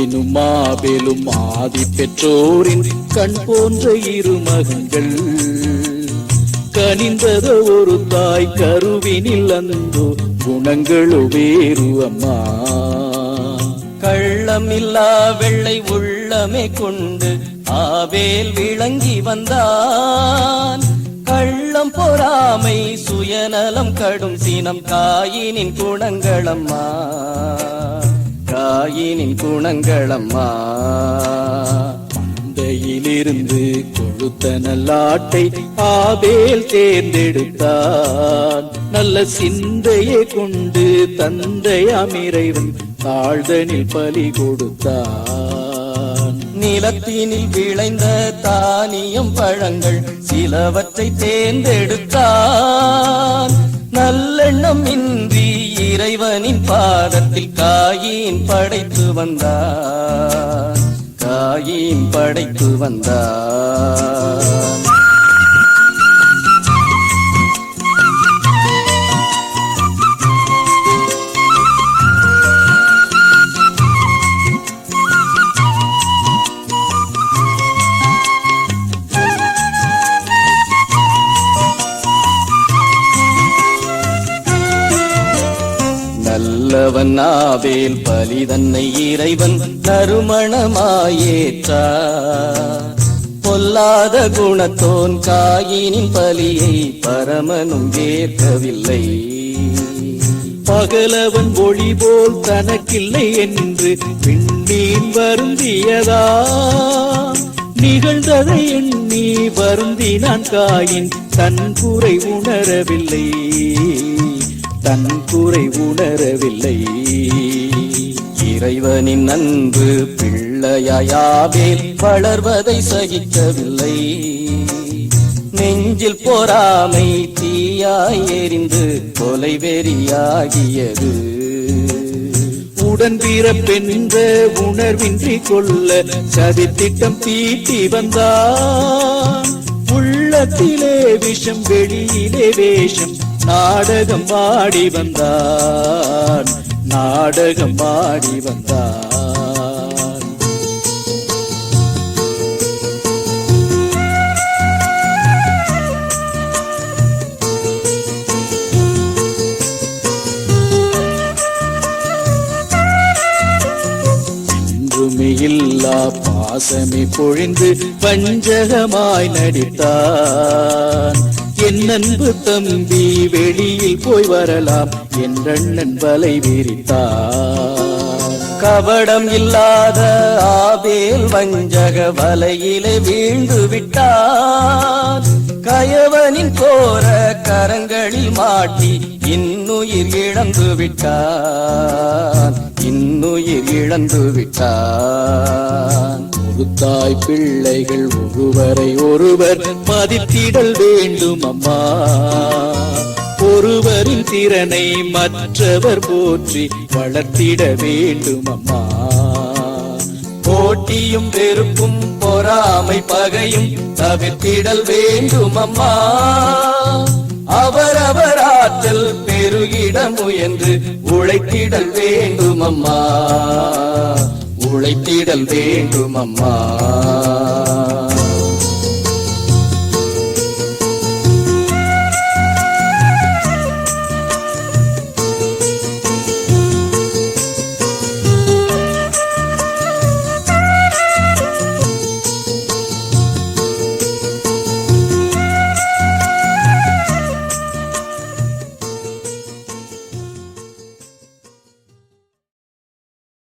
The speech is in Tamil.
எனும் மாபெலும் ஆதி பெற்றோரின் கண் போன்ற இரு மகன்கள். கனிந்தத ஒரு தாய் கருவினில் அந்தோ குணங்களோ வேறு அம்மா. கள்ளமில்லா வெள்ளை உள்ளமே கொண்டு ஆவேல் விளங்கி வந்தான். கள்ளம் பொறாமை சுயநலம் கடும் சீனம் காயினின் குணங்களம்மா தாயினின் குணங்களம்மா. மந்தையிலிருந்து கொழுத்த நல்லாட்டை ஆபேல் தேர்ந்தெடுத்தான். நல்ல சிந்தையை கொண்டு தந்தையாம் இறைவன் தாழ்தனில் பலி கொடுத்தான். நிலத்தினில் விளைந்த தானியம் பழங்கள் சிலவற்றை தேர்ந்தெடுத்தான். பாதத்தில் காயின் படைத்து வந்தார். காயின் படைத்து வந்தார். நல்லவன் ஆவேல் பலி தன்னை இறைவன் நறுமணமாயேற்றா. பொல்லாத குணத்தோன் காயினின் பலியை பரமனும் ஏற்கவில்லை. பகலவன் ஒளி போல் தனக்கில்லை என்று பின்னீன் வருந்தியதா? நிகழ்ந்ததை எண்ணி வருந்தினான் காயின் தன் குறை உணரவில்லை. தன் குறை உணரவில்லை. இறைவனின் அன்பு பிள்ளையாயாவேல் வளர்வதை சகிக்கவில்லை. நெஞ்சில் பொறாமை தீயாய் எரிந்து கொலை வெறியாகியது. உடன் பிறப்பென்ற உணர்வின்றி கொள்ள சதித்திட்டம் தீட்டி வந்தான். உள்ளத்திலே விஷம் வெளியிலே வேஷம் நாடகம் பாடி வந்தான். நாடகம் பாடி வந்தான். என்றுமே இல்லா பாசமே பொழிந்து பஞ்சகமாய் நடித்தான். என் அன்பு தம்பி வெளியில் போய் வரலாம். என்றண்ணன் வலை விரித்தான் கவடம் இல்லாத ஆவேல் வஞ்சக வலையிலே வீழ்ந்து விட்டார். கயவனின் கோர கரங்களில் மாட்டி இன்னுயிர் இழந்து விட்டார். இன்னுயிர் இழந்து விட்டார். ஒரு தாய் பிள்ளைகள் ஒருவரை ஒருவர் மதித்திடல் வேண்டும் அம்மா ஒருவரின் திறனை மற்றவர் போற்றி வளர்த்திட வேண்டும் அம்மா போட்டியும் வெறுப்பும் பொறாமை பகையும் தவிர்த்திடல் வேண்டும் அம்மா அவரவர் ஆற்றல் பெருகிட முயன்று உழைத்திடல் வேண்டும் அம்மா உழைத்திடல் வேண்டும் அம்மா